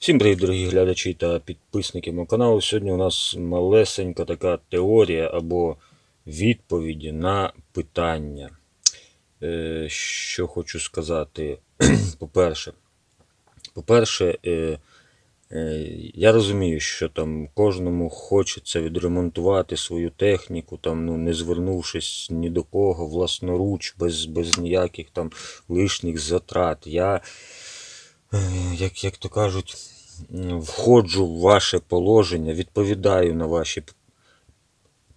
Всім привіт, дорогі глядачі та підписники мого каналу. Сьогодні у нас малесенька така теорія або відповіді на питання. Е, Що хочу сказати. По-перше, по-перше, е, е, я розумію, що там кожному хочеться відремонтувати свою техніку, там, ну, не звернувшись ні до кого, власноруч, без, без ніяких там лишніх затрат. Я як, як то кажуть, входжу в ваше положення, відповідаю на ваші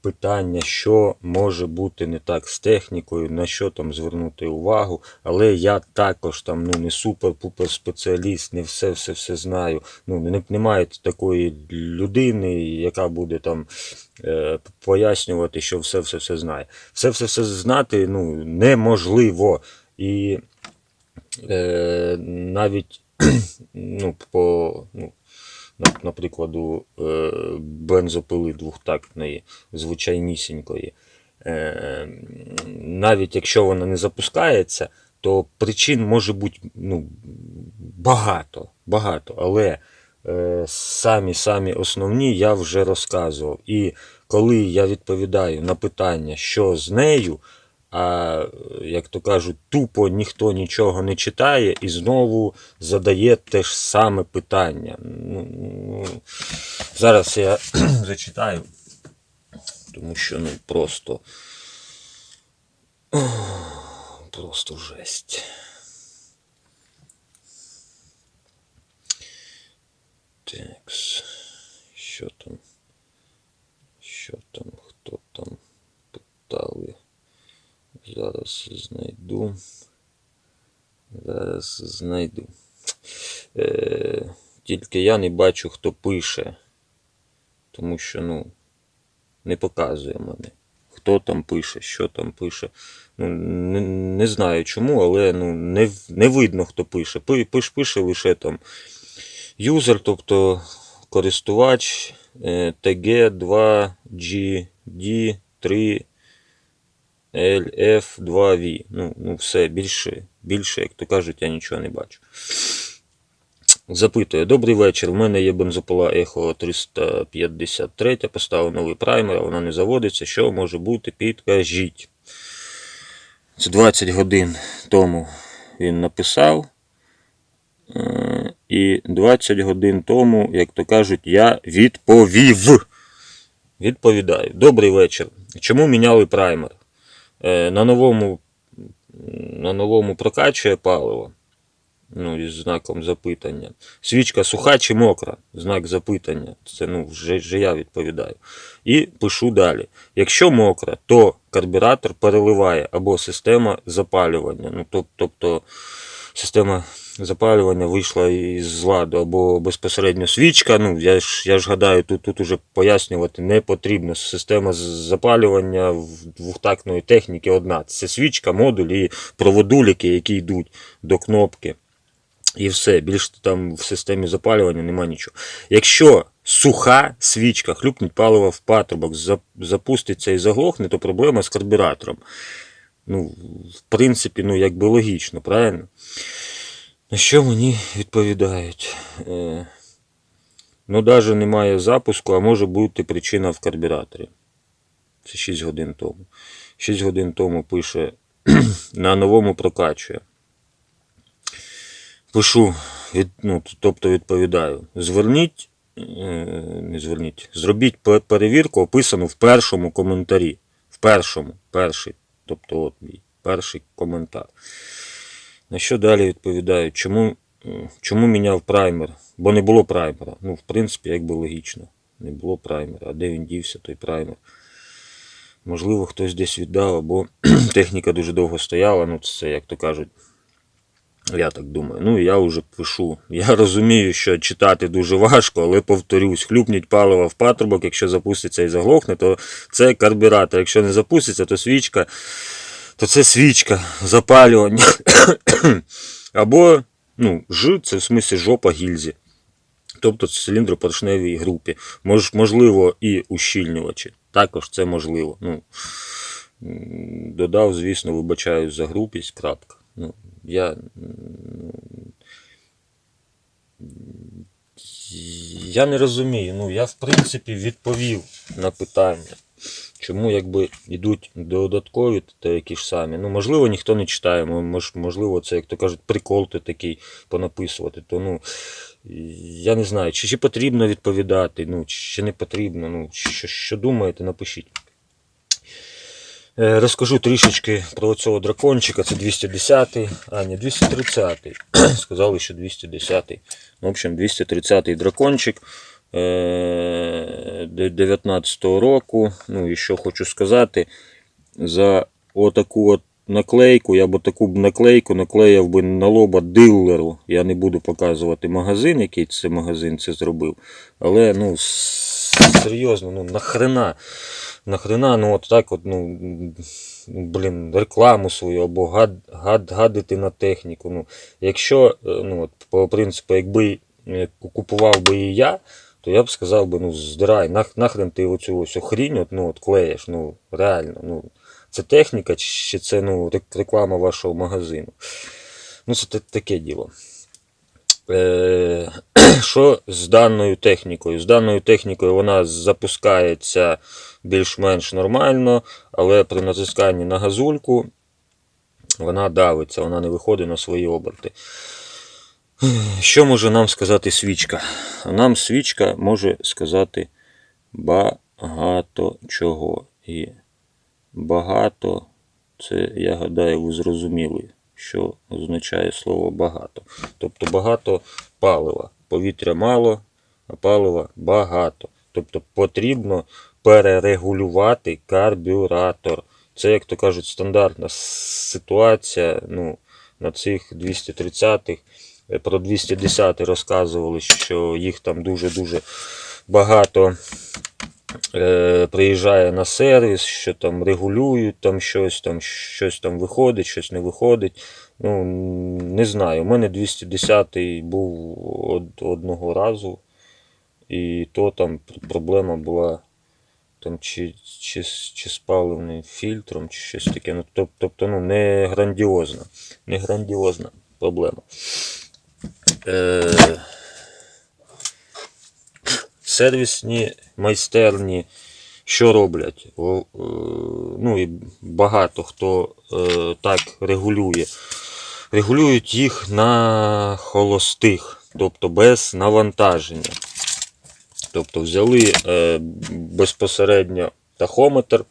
питання, що може бути не так з технікою, на що там звернути увагу. Але я також там ну, не супер-пупер спеціаліст, не все все все знаю. Ну, немає такої людини, яка буде там е, пояснювати, що все все все знає. Все все все знати ну, неможливо. І е, навіть ну, по, ну, на, на прикладу е, бензопили двохтактної, звичайнісінької, е, навіть якщо вона не запускається, то причин може бути ну, багато, багато, але е, самі самі основні я вже розказував. І коли я відповідаю на питання, що з нею, а як то кажуть, тупо ніхто нічого не читає і знову задає те ж саме питання. Ну, ну, зараз я зачитаю, тому що ну просто. Просто жесть. Такс. Що там? Що там? Хто там питали? Зараз знайду. Зараз знайду. Е, тільки я не бачу, хто пише. Тому що, ну, не показує мене. Хто там пише, що там пише. Ну, не, не знаю чому, але ну, не, не видно, хто пише. Пиш, пише лише там юзер, тобто користувач е, TG2GD3 LF2V. Ну, ну все, більше, більше, як то кажуть, я нічого не бачу. Запитує, добрий вечір. У мене є бензопила Echo 353, поставив новий праймер, вона не заводиться. Що може бути? Підкажіть. Це 20 годин тому він написав. Е, І 20 годин тому, як то кажуть, я відповів. Відповідаю. Добрий вечір. Чому міняли праймер? Е, На новому, на новому прокачує паливо. Ну, із знаком запитання. Свічка суха чи мокра? Знак запитання. Це ну, вже, вже я відповідаю. І пишу далі. Якщо мокра, то карбюратор переливає або система запалювання. Ну, тоб- тобто система запалювання вийшла із ладу, або безпосередньо свічка. Ну, я ж, я ж гадаю, тут, тут уже пояснювати не потрібно. Система запалювання в двохтактної техніки одна. Це свічка, модуль і проводуліки, які йдуть до кнопки. І все, більше там в системі запалювання нема нічого. Якщо суха свічка, хлюпнуть паливо в патрубок, запуститься і заглохне, то проблема з карбюратором. Ну, в принципі, ну якби логічно, правильно? Що мені відповідають? Е, ну, навіть немає запуску, а може бути причина в карбюраторі. Це 6 годин тому. 6 годин тому пише на новому прокачує. Пишу, від, ну, тобто відповідаю. Зверніть, е, не зверніть, зробіть перевірку, описану в першому коментарі. В першому, перший, тобто от мій перший коментар. На що далі відповідаю? Чому, чому міняв праймер? Бо не було праймера. Ну, в принципі, якби логічно. Не було праймера. А де він дівся, той праймер? Можливо, хтось десь віддав, або техніка дуже довго стояла. Ну, це, як то кажуть, я так думаю. Ну, я вже пишу. Я розумію, що читати дуже важко, але повторюсь, хлюпніть паливо в патрубок, якщо запуститься і заглохне, то це карбюратор. Якщо не запуститься, то свічка, то це свічка, запалювання. Або, ну, Ж це в смислі жопа гільзі. Тобто циліндропоршневій групі. Мож, можливо, і ущільнювачі. Також це можливо. Ну, додав, звісно, вибачаюсь за групість, крапка. Ну, я я не розумію. Ну, я в принципі відповів на питання. Чому якби йдуть додаткові та які ж самі. Ну, можливо, ніхто не читає, мож, можливо, це, як то кажуть, прикол ти такий понаписувати. То ну, я не знаю, чи, чи потрібно відповідати, ну, чи не потрібно. Ну, що, що думаєте, напишіть. Е, Розкажу трішечки про цього дракончика. Це 210, а ні, 230-й. Сказали, що 210. Ну, в общем, 230-й дракончик е, 19-го року. Ну і що хочу сказати, за отаку от наклейку, я б таку б наклейку наклеїв би на лоба дилеру. Я не буду показувати магазин, який це магазин це зробив. Але ну, серйозно, ну нахрена. Нахрена, ну от так от, ну, блін, рекламу свою або гад, гад, гадити на техніку. Ну, якщо, е, ну, от, по принципу, якби е, купував би і я, то я б сказав би, ну, здирай, нах, нахрен ти оцю ось хрінь, от, ну, от клеїш, ну, реально, ну, це техніка, чи це ну, реклама вашого магазину. Ну, це таке діло. Е, що з даною технікою? З даною технікою вона запускається більш-менш нормально, але при натисканні на газульку вона давиться, вона не виходить на свої оберти. Що може нам сказати свічка? Нам свічка може сказати багато чого. І багато, це, я гадаю, ви зрозуміли, що означає слово багато. Тобто багато палива. Повітря мало, а палива багато. Тобто потрібно перерегулювати карбюратор. Це, як то кажуть, стандартна ситуація. Ну, на цих 230-х. Е, Про 210 розказували, що їх там дуже-дуже багато е, приїжджає на сервіс, що там регулюють там щось, там щось там виходить, щось не виходить. Ну, не знаю. У мене 210 був од, одного разу, і то там проблема була там чи, чи, чи з паливним фільтром, чи щось таке. Ну, тобто, ну, не грандіозна. Не грандіозна проблема. Е, сервісні майстерні що роблять? О, е, Ну і багато хто е, так регулює. Регулюють їх на холостих, тобто без навантаження. Тобто взяли е, безпосередньо тахометр,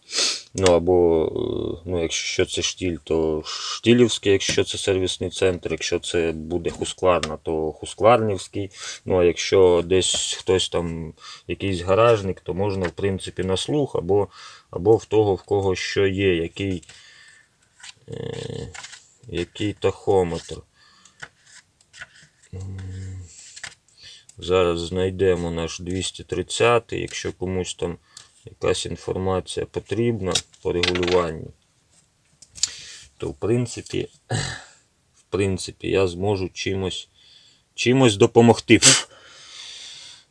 ну або е, ну, якщо це штіль, то штілівський, якщо це сервісний центр, якщо це буде хускварна, то хускварнівський. Ну а якщо десь хтось там, якийсь гаражник, то можна в принципі на слух, або, або в того, в кого що є, який, е, який тахометр. Зараз знайдемо наш 230, якщо комусь там якась інформація потрібна по регулюванню, то в принципі, в принципі, я зможу чимось, чимось допомогти.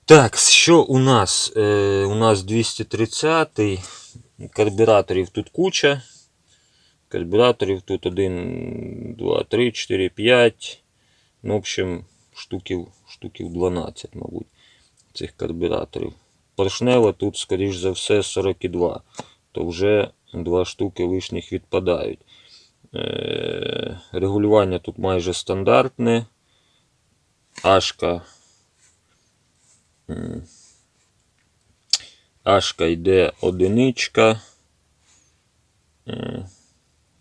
Так, що у нас? Е, у нас 230-й, карбюраторів тут куча. Карбюраторів тут 1, 2, 3, 4, 5. Ну, в общем, штуків, штуків 12, мабуть, цих карбюраторів. Поршнева тут, скоріш за все, 42. То вже два штуки лишніх відпадають. Е, регулювання тут майже стандартне. Ашка. Ашка йде одиничка. Е,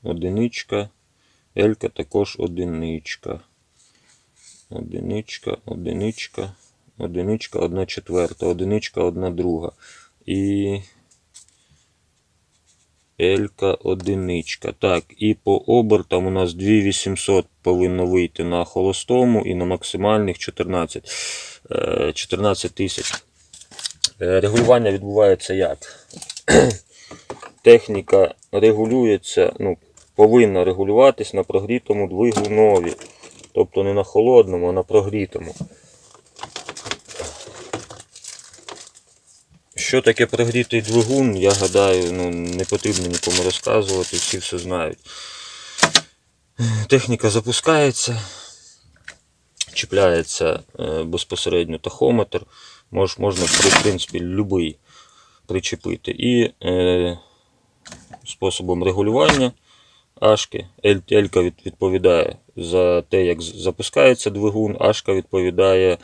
Одиничка. Елька також одиничка. Одиничка, одиничка, одиничка, одна четверта, одиничка, одна друга. І Елька одиничка. Так, і по обертам у нас 2800 повинно вийти на холостому і на максимальних 14, е, 14 тисяч. Е, Регулювання відбувається як? Техніка регулюється, ну, повинна регулюватись на прогрітому двигунові. Тобто не на холодному, а на прогрітому. Що таке прогрітий двигун, я гадаю, ну, не потрібно нікому розказувати, всі все знають. Техніка запускається. чіпляється е, безпосередньо тахометр, мож, можна в принципі будь-який причепити. І е, способом регулювання Ашки. Ель- Елька відповідає за те, як запускається двигун, Ашка відповідає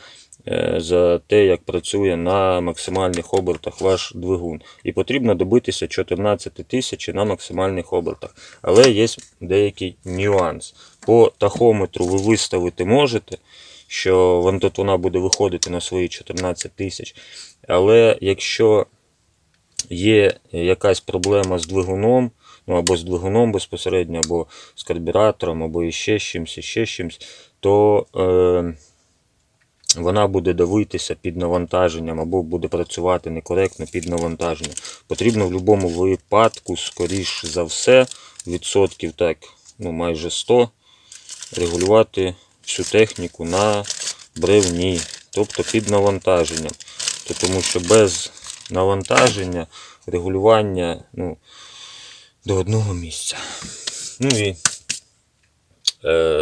за те, як працює на максимальних обертах ваш двигун. І потрібно добитися 14 тисяч на максимальних обертах. Але є деякий нюанс. По тахометру ви виставити можете, що вона буде виходити на свої 14 тисяч. Але якщо є якась проблема з двигуном, ну або з двигуном безпосередньо, або з карбюратором, або іще з чимось, іще з чимось, то е, вона буде давитися під навантаженням, або буде працювати некоректно під навантаженням. Потрібно в будь-якому випадку, скоріш за все, відсотків так, ну майже 100, регулювати всю техніку на бревні, тобто під навантаженням. Тому що без навантаження регулювання ну, до одного місця. Ну і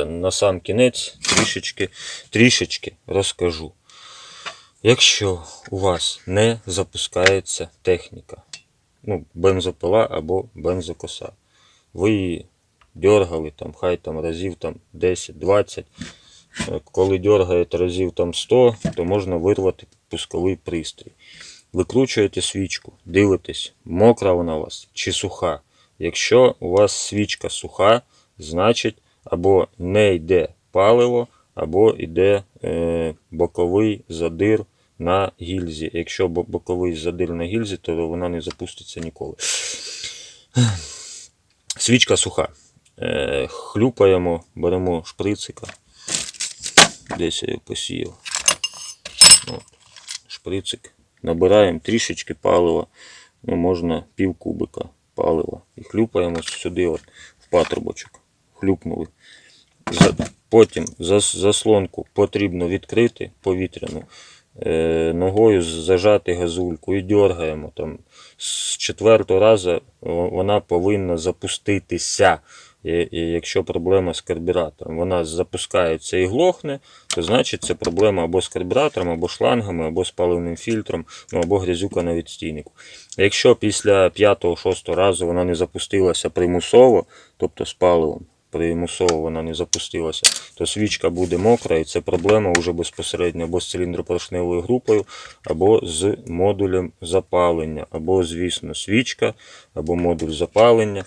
на сам кінець трішечки, трішечки розкажу. Якщо у вас не запускається техніка, ну, бензопила або бензокоса, ви її дергали там, хай там разів там 10-20, Е, коли дергаєте разів там 100, то можна вирвати пусковий пристрій. Викручуєте свічку, дивитесь, мокра вона у вас чи суха. Якщо у вас свічка суха, значить або не йде паливо, або йде е, боковий задир на гільзі. Якщо боковий задир на гільзі, то вона не запуститься ніколи. Свічка суха. Е, хлюпаємо, беремо шприцика. Десь я його посіяв. От, шприцик. Набираємо трішечки палива. Ну, можна пів кубика палива. І хлюпаємо сюди от, в патрубочок. Хлюпнули. Потім заслонку потрібно відкрити повітряну. Е, ногою зажати газульку і дергаємо. Там, з четвертого разу вона повинна запуститися. І, якщо проблема з карбюратором, вона запускається і глохне, то значить це проблема або з карбюратором, або шлангами, або з паливним фільтром, ну або грязюка на відстійнику. Якщо після 5-6 разу вона не запустилася примусово, тобто з паливом, примусово вона не запустилася, то свічка буде мокра, і це проблема вже безпосередньо або з циліндропоршневою групою, або з модулем запалення, або, звісно, свічка, або модуль запалення.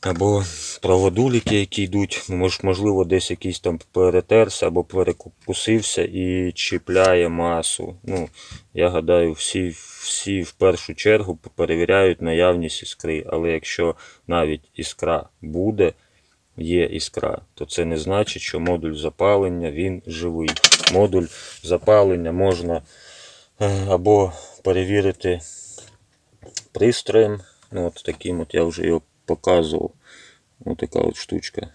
Або проводуліки, які йдуть, можливо, десь якийсь там перетерся або перекусився і чіпляє масу. Ну, я гадаю, всі, всі в першу чергу перевіряють наявність іскри. Але якщо навіть іскра буде, є іскра, то це не значить, що модуль запалення він живий. Модуль запалення можна е, або перевірити пристроєм. Ну, от таким от я вже його показував. Ось така от штучка.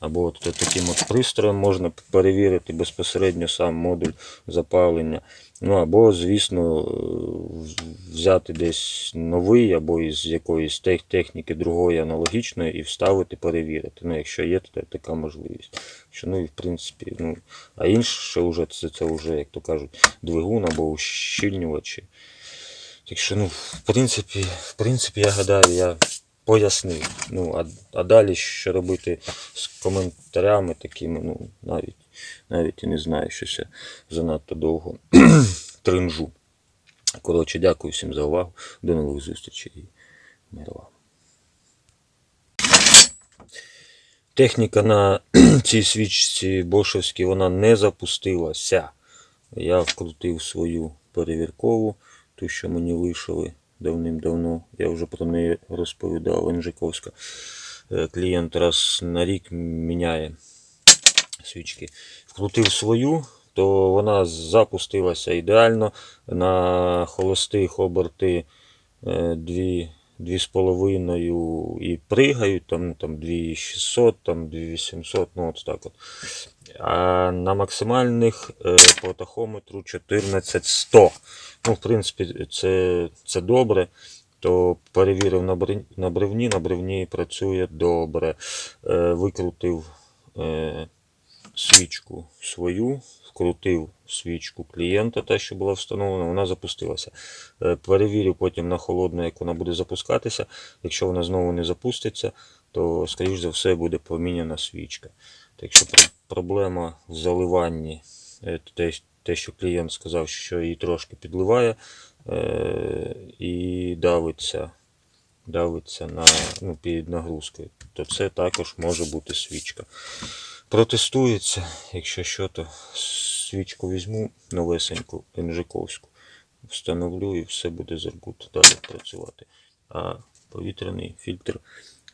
Або от таким от пристроєм можна перевірити безпосередньо сам модуль запалення. Ну або, звісно, е, взяти десь новий, або із якоїсь тех- техніки другої аналогічної і вставити, перевірити. Ну, якщо є та- така можливість. Що, ну і в принципі, ну, а інше вже це, це вже, як то кажуть, двигун або ущільнювачі. Так що, ну, в принципі, в принципі, я гадаю, я пояснив. Ну, а, а далі що робити з коментарями такими, ну, навіть, навіть і не знаю, щось я занадто довго тринжу. Коротше, дякую всім за увагу. До нових зустрічей. і Миру вам. Техніка на цій свічці бошевській вона не запустилася. Я вкрутив свою перевіркову, ту, що мені лишили давним-давно. Я вже про неї розповідав. Інжиковська. Е, Клієнт раз на рік міняє свічки. Вкрутив свою, то вона запустилася ідеально. На холостих оберти е, дві. Дві з половиною і пригають, там, ну, там 2600, там 2800, ну от так от. На максимальних е, по тахометру 14100. Ну, в принципі, це, це добре. То перевірив на, бревні, на бревні працює добре. Е, викрутив е, свічку свою, вкрутив свічку клієнта, та, що була встановлена, вона запустилася. Перевірю потім на холодно, як вона буде запускатися. Якщо вона знову не запуститься, то, скоріш за все, буде поміняна свічка. Так що проблема в заливанні, е, те, що клієнт сказав, що її трошки підливає е, і давиться, давиться на, ну, під нагрузкою, то це також може бути свічка. Протестується, якщо що, то свічку візьму новесеньку інжиковську, встановлю і все буде зергут далі працювати. А повітряний фільтр,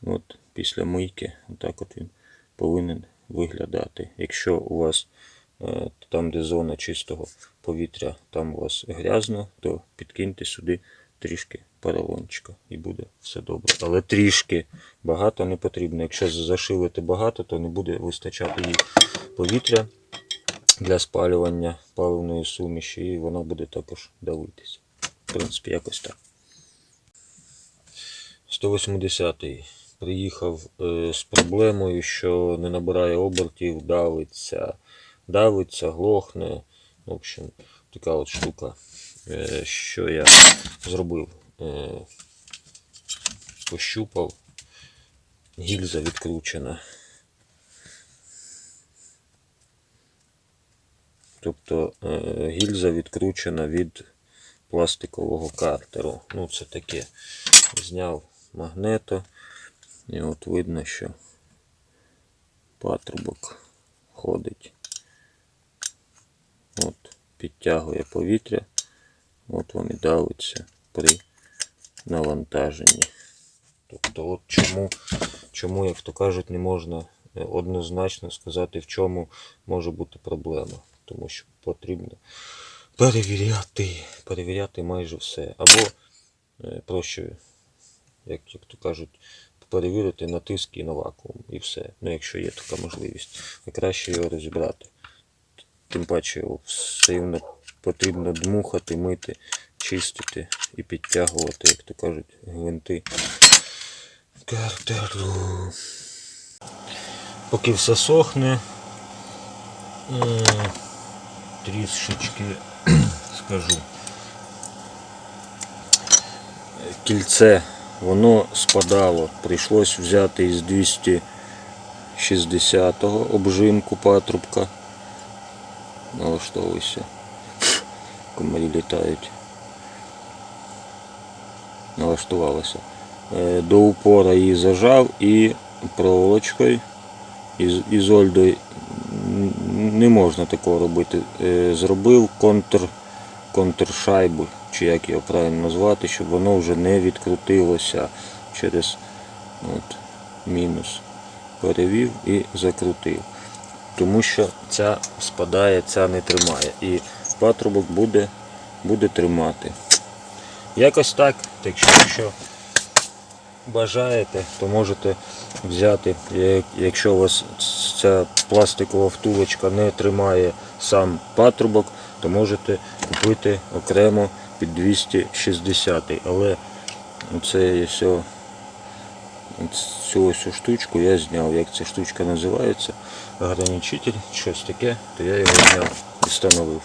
от після мийки, отак от він повинен виглядати. Якщо у вас е, там, де зона чистого повітря, там у вас грязно, то підкиньте сюди трішки поролончика і буде все добре. Але трішки багато не потрібно. Якщо зашивити багато, то не буде вистачати їй повітря для спалювання паливної суміші, і вона буде також давитися. В принципі, якось так. 180-й приїхав е, з проблемою, що не набирає обертів, давиться, давиться, глохне. В общем, така от штука. Е, що я зробив? Е, пощупав, гільза відкручена. Тобто гільза відкручена від пластикового картеру. Ну, це таке. Зняв магнето. І от видно, що патрубок ходить. От, підтягує повітря. От вони давиться при навантаженні. Тобто, от чому, чому, як то кажуть, не можна е, однозначно сказати, в чому може бути проблема. Тому що потрібно перевіряти, перевіряти майже все. Або е, проще, як, як то кажуть, перевірити на тиск і на вакуум і все. Ну, якщо є така можливість. А краще його розібрати. Тим паче все рівно потрібно дмухати, мити, чистити і підтягувати, як то кажуть, гвинти картеру. Поки все сохне, м, трішечки скажу. Кільце, воно спадало. Прийшлось взяти із 260-го обжимку патрубка. Налаштовуйся. Комарі літають. Налаштувалося. Е, До упора її зажав і проволочкою із, ізольдою не можна такого робити. Е, Зробив контр, контршайбу, чи як його правильно назвати, щоб воно вже не відкрутилося через от, мінус. Перевів і закрутив. Тому що ця спадає, ця не тримає. І патрубок буде, буде тримати. Якось так. Так що, якщо бажаєте, то можете взяти, якщо у вас ця пластикова втулочка не тримає сам патрубок, то можете купити окремо під 260. Але це все, цю ось штучку я зняв. Як ця штучка називається? Ограничитель, щось таке, то я його зняв і встановив.